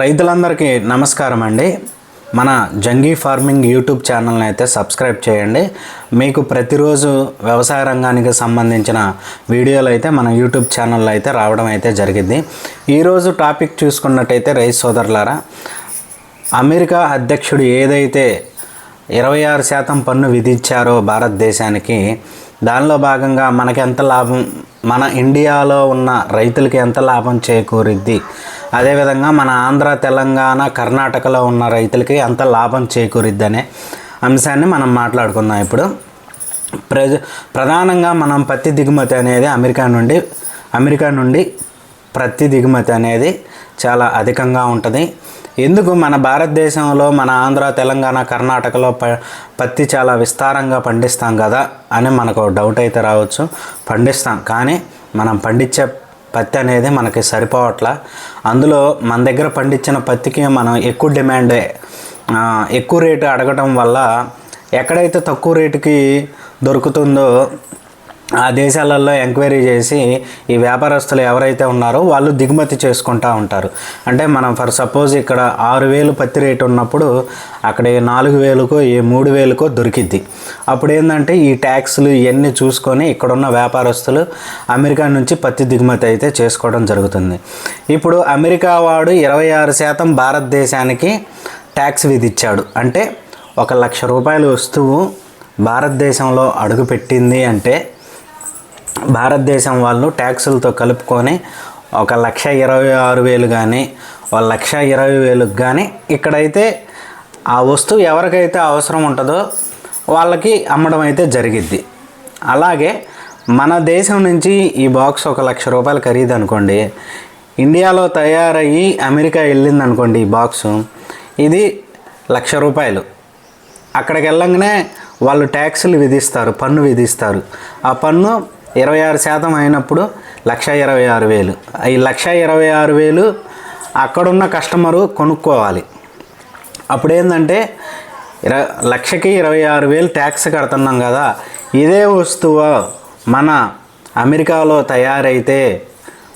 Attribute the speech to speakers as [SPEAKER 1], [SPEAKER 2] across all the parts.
[SPEAKER 1] రైతులందరికీ నమస్కారం అండి. మన జంగీ ఫార్మింగ్ యూట్యూబ్ ఛానల్ని అయితే సబ్స్క్రైబ్ చేయండి. మీకు ప్రతిరోజు వ్యవసాయ రంగానికి సంబంధించిన వీడియోలు అయితే మన యూట్యూబ్ ఛానల్లో అయితే రావడం అయితే జరిగింది. ఈరోజు టాపిక్ చూసుకున్నట్టయితే రైతు సోదరులారా అమెరికా అధ్యక్షుడు ఏదైతే ఇరవై ఆరు శాతం పన్ను విధించారో భారతదేశానికి దానిలో భాగంగా మనకి ఎంత లాభం మన ఇండియాలో ఉన్న రైతులకి ఎంత లాభం చేకూరిద్ది అదేవిధంగా మన ఆంధ్ర తెలంగాణ కర్ణాటకలో ఉన్న రైతులకి ఎంత లాభం చేకూరిద్దనే అంశాన్ని మనం మాట్లాడుకుందాం ఇప్పుడు. ప్రజ ప్రధానంగా మనం పత్తి దిగుమతి అనేది అమెరికా నుండి అమెరికా నుండి ప్రతి దిగుమతి అనేది చాలా అధికంగా ఉంటుంది. ఎందుకు మన భారతదేశంలో మన ఆంధ్ర తెలంగాణ కర్ణాటకలో ప పత్తి చాలా విస్తారంగా పండిస్తాం కదా అని మనకు డౌట్ అయితే రావచ్చు. పండిస్తాం. కానీ మనం పండించే పత్తి అనేది మనకి సరిపోవట్ల. అందులో మన దగ్గర పండించిన పత్తికి మనం ఎక్కువ డిమాండ్ ఎక్కువ రేటు అడగటం వల్ల ఎక్కడైతే తక్కువ రేటుకి దొరుకుతుందో ఆ దేశాలలో ఎంక్వైరీ చేసి ఈ వ్యాపారస్తులు ఎవరైతే ఉన్నారో వాళ్ళు దిగుమతి చేసుకుంటూ ఉంటారు. అంటే మనం ఫర్ సపోజ్ ఇక్కడ ఆరు వేలు పత్తి రేటు ఉన్నప్పుడు అక్కడ నాలుగు వేలకో ఈ మూడు వేలకో దొరికిద్ది. అప్పుడు ఏంటంటే ఈ ట్యాక్స్లు ఇవన్నీ చూసుకొని ఇక్కడున్న వ్యాపారస్తులు అమెరికా నుంచి పత్తి దిగుమతి అయితే చేసుకోవడం జరుగుతుంది. ఇప్పుడు అమెరికా వాడు ఇరవై ఆరు శాతం భారతదేశానికి ట్యాక్స్ విధించాడు అంటే ఒక లక్ష రూపాయల వస్తువు భారతదేశంలో అడుగుపెట్టింది అంటే భారతదేశం వాళ్ళు ట్యాక్సులతో కలుపుకొని ఒక లక్ష ఇరవై ఆరు వేలు కానీ ఒక లక్ష ఇరవై వేలకు కానీ ఇక్కడైతే ఆ వస్తువు ఎవరికైతే అవసరం ఉంటుందో వాళ్ళకి అమ్మడం అయితే జరిగిద్ది. అలాగే మన దేశం నుంచి ఈ బాక్స్ ఒక లక్ష రూపాయలు ఖరీదు అనుకోండి ఇండియాలో తయారయ్యి అమెరికా వెళ్ళింది అనుకోండి ఈ బాక్స్ ఇది లక్ష రూపాయలు. అక్కడికి వెళ్ళంగానే వాళ్ళు ట్యాక్సులు విధిస్తారు పన్ను విధిస్తారు. ఆ పన్ను ఇరవై ఆరు శాతం అయినప్పుడు లక్ష ఇరవై ఆరు వేలు. ఈ లక్ష ఇరవై ఆరు వేలు అక్కడున్న కస్టమరు కొనుక్కోవాలి. అప్పుడు ఏంటంటే ఇర లక్షకి ఇరవై ఆరు వేలు ట్యాక్స్ కడుతున్నాం కదా ఇదే వస్తువు మన అమెరికాలో తయారైతే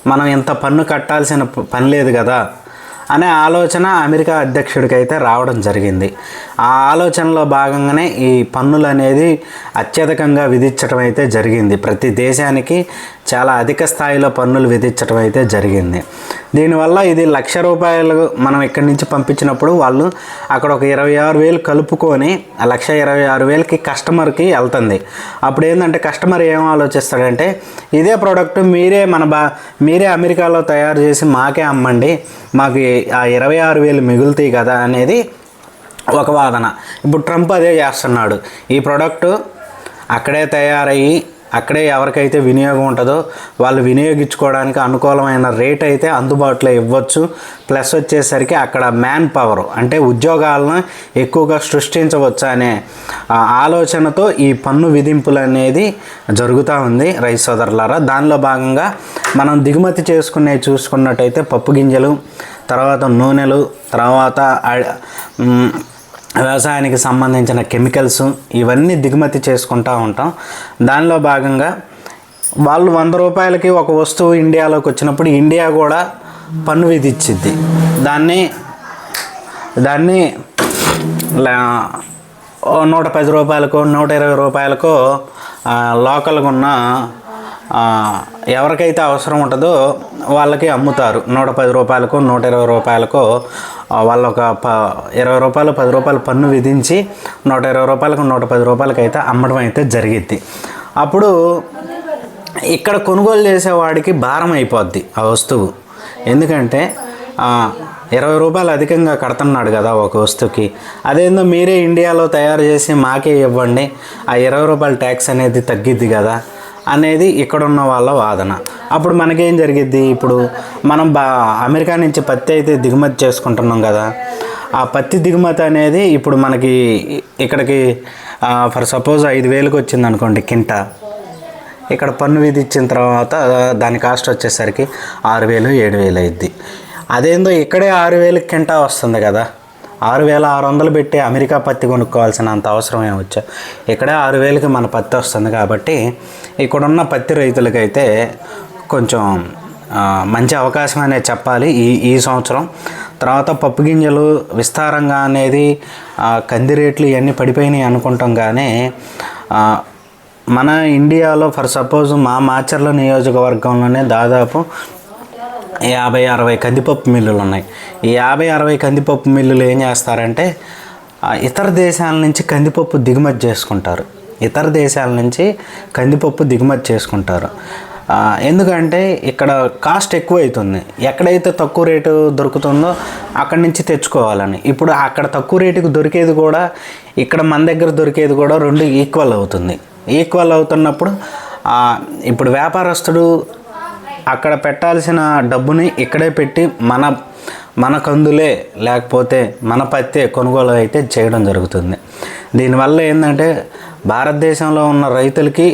[SPEAKER 1] మనం ఇంత పన్ను కట్టాల్సిన పని లేదు కదా అనే ఆలోచన అమెరికా అధ్యక్షుడికి అయితే రావడం జరిగింది. ఆ ఆలోచనలో భాగంగానే ఈ పన్నులు అనేది అత్యధికంగా విధించడం అయితే జరిగింది. ప్రతి దేశానికి చాలా అధిక స్థాయిలో పన్నులు విధించడం అయితే జరిగింది. దీనివల్ల ఇది లక్ష రూపాయలు మనం ఇక్కడి నుంచి పంపించినప్పుడు వాళ్ళు అక్కడ ఒక ఇరవై ఆరు వేలు కలుపుకొని ఆ లక్ష ఇరవై ఆరు వేలకి కస్టమర్కి వెళ్తుంది. అప్పుడు ఏంటంటే కస్టమర్ ఏం ఆలోచిస్తాడంటే ఇదే ప్రోడక్ట్ మీరే మన బా మీరే అమెరికాలో తయారు చేసి మాకే అమ్మండి మాకు ఆ ఇరవై ఆరు వేలు మిగులుతాయి కదా అనేది ఒక వాదన. ఇప్పుడు ట్రంప్ అదే చేస్తున్నాడు. ఈ ప్రోడక్ట్ అక్కడే తయారయ్యి అక్కడే ఎవరికైతే వినియోగం ఉంటుందో వాళ్ళు వినియోగించుకోవడానికి అనుకూలమైన రేట్ అయితే అందుబాటులో ఇవ్వచ్చు. ప్లస్ వచ్చేసరికి అక్కడ మ్యాన్ పవర్ అంటే ఉద్యోగాలను ఎక్కువగా సృష్టించవచ్చు అనే ఆలోచనతో ఈ పన్ను విధింపులు అనేది జరుగుతూ ఉంది రైతు సోదరులారా. దానిలో భాగంగా మనం దిగుమతి చేసుకునే చూసుకున్నట్టయితే పప్పు గింజలు తర్వాత నూనెలు తర్వాత వ్యవసాయానికి సంబంధించిన కెమికల్స్ ఇవన్నీ దిగుమతి చేసుకుంటూ ఉంటాం. దానిలో భాగంగా వాళ్ళు వంద రూపాయలకి ఒక వస్తువు ఇండియాలోకి వచ్చినప్పుడు ఇండియా కూడా పన్ను విధించింది దాన్ని దాన్ని లా- నూట పది రూపాయలకో నూట ఇరవై రూపాయలకో లోకల్గా ఉన్న ఎవరికైతే అవసరం ఉంటుందో వాళ్ళకి అమ్ముతారు. నూట పది రూపాయలకు నూట ఇరవై రూపాయలకు వాళ్ళు ఒక ప ఇరవై రూపాయలు పది రూపాయలు పన్ను విధించి నూట ఇరవై రూపాయలకు నూట పది రూపాయలకి అయితే అమ్మడం అయితే జరిగిద్ది. అప్పుడు ఇక్కడ కొనుగోలు చేసేవాడికి భారం అయిపోద్ది ఆ వస్తువు. ఎందుకంటే ఇరవై రూపాయలు అధికంగా కడుతున్నాడు కదా ఒక వస్తువుకి. అదేందో మీరే ఇండియాలో తయారు చేసి మాకే ఇవ్వండి ఆ ఇరవై రూపాయల ట్యాక్స్ అనేది తగ్గిద్ది కదా. అనేది ఇక్కడున్న వాళ్ళ వాదన. అప్పుడు మనకేం జరిగిద్ది? ఇప్పుడు మనం బా అమెరికా నుంచి పత్తి అయితే దిగుమతి చేసుకుంటున్నాం కదా. ఆ పత్తి దిగుమతి అనేది ఇప్పుడు మనకి ఇక్కడికి ఫర్ సపోజ్ ఐదు వేలకు వచ్చింది అనుకోండి కింటా. ఇక్కడ పన్ను విధించిన తర్వాత దాని కాస్ట్ వచ్చేసరికి ఆరు వేలు ఏడు వేలు అయింది అదేందో ఇక్కడే ఆరు వేలు కింటా వస్తుంది కదా. ఆరు వేల ఆరు వందలు పెట్టి అమెరికా పత్తి కొనుక్కోవాల్సిన అంత అవసరం ఏమొచ్చా ఇక్కడే ఆరు వేలకి మన పత్తి వస్తుంది కాబట్టి ఇక్కడున్న పత్తి రైతులకైతే కొంచెం మంచి అవకాశం అనేది చెప్పాలి ఈ ఈ సంవత్సరం. తర్వాత పప్పు గింజలు విస్తారంగా అనేది కంది రేట్లు ఇవన్నీ పడిపోయినాయి అనుకుంటాం కానీ మన ఇండియాలో ఫర్ సపోజ్ మా మాచర్ల నియోజకవర్గంలోనే దాదాపు యాభై అరవై కందిపప్పు మిల్లులు ఉన్నాయి. ఈ యాభై అరవై కందిపప్పు మిల్లులు ఏం చేస్తారంటే ఇతర దేశాల నుంచి కందిపప్పు దిగుమతి చేసుకుంటారు. ఇతర దేశాల నుంచి కందిపప్పు దిగుమతి చేసుకుంటారు. ఎందుకంటే ఇక్కడ కాస్ట్ ఎక్కువ అవుతుంది ఎక్కడైతే తక్కువ రేటు దొరుకుతుందో అక్కడి నుంచి తెచ్చుకోవాలని. ఇప్పుడు అక్కడ తక్కువ రేటుకి దొరికేది కూడా ఇక్కడ మన దగ్గర దొరికేది కూడా రెండు ఈక్వల్ అవుతుంది. ఈక్వల్ అవుతున్నప్పుడు ఇప్పుడు వ్యాపారస్తుడు అక్కడ పెట్టాల్సిన డబ్బుని ఇక్కడే పెట్టి మన మన కందులే లేకపోతే మన పత్తే కొనుగోలు అయితే చేయడం జరుగుతుంది. దీనివల్ల ఏంటంటే భారతదేశంలో ఉన్న రైతులకి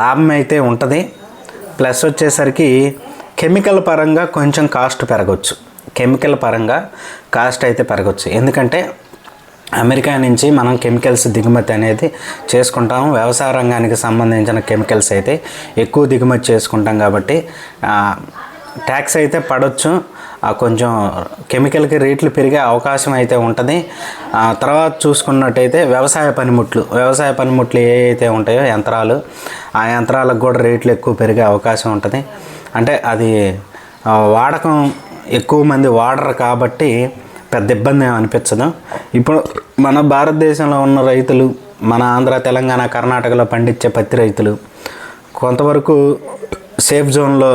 [SPEAKER 1] లాభం అయితే ఉంటుంది. ప్లస్ వచ్చేసరికి కెమికల్ పరంగా కొంచెం కాస్ట్ పెరగచ్చు. కెమికల్ పరంగా కాస్ట్ అయితే పెరగచ్చు. ఎందుకంటే అమెరికా నుంచి మనం కెమికల్స్ దిగుమతి అనేది చేసుకుంటాం. వ్యవసాయ రంగానికి సంబంధించిన కెమికల్స్ అయితే ఎక్కువ దిగుమతి చేసుకుంటాం కాబట్టి ట్యాక్స్ అయితే పడవచ్చు ఆ, కొంచెం కెమికల్కి రేట్లు పెరిగే అవకాశం అయితే ఉంటుంది. తర్వాత చూసుకున్నట్టయితే వ్యవసాయ పనిముట్లు వ్యవసాయ పనిముట్లు ఏ అయితే ఉంటాయో యంత్రాలు ఆ యంత్రాలకు కూడా రేట్లు ఎక్కువ పెరిగే అవకాశం ఉంటుంది. అంటే అది వాడకం ఎక్కువ మంది వాడరు కాబట్టి పెద్ద ఇబ్బంది అనిపించదు? ఇప్పుడు మన భారతదేశంలో ఉన్న రైతులు మన ఆంధ్ర తెలంగాణ కర్ణాటకలో పండించే పత్తి రైతులు కొంతవరకు సేఫ్ జోన్లో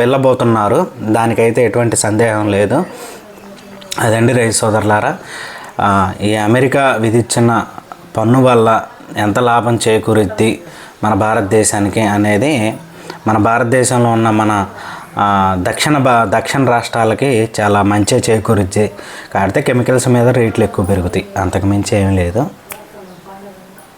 [SPEAKER 1] వెళ్ళబోతున్నారు. దానికైతే ఎటువంటి సందేహం లేదు. అదండి రైతు సోదరులారా ఈ అమెరికా విధించిన పన్ను వల్ల ఎంత లాభం చేకూరుద్ది మన భారతదేశానికి అనేది మన భారతదేశంలో ఉన్న మన దక్షిణ భా దక్షిణ రాష్ట్రాలకి చాలా మంచి చేకూరుద్ది. కాకపోతే కెమికల్స్ మీద రేట్లు ఎక్కువ పెరుగుతాయి. అంతకు మించి ఏమీ లేదు.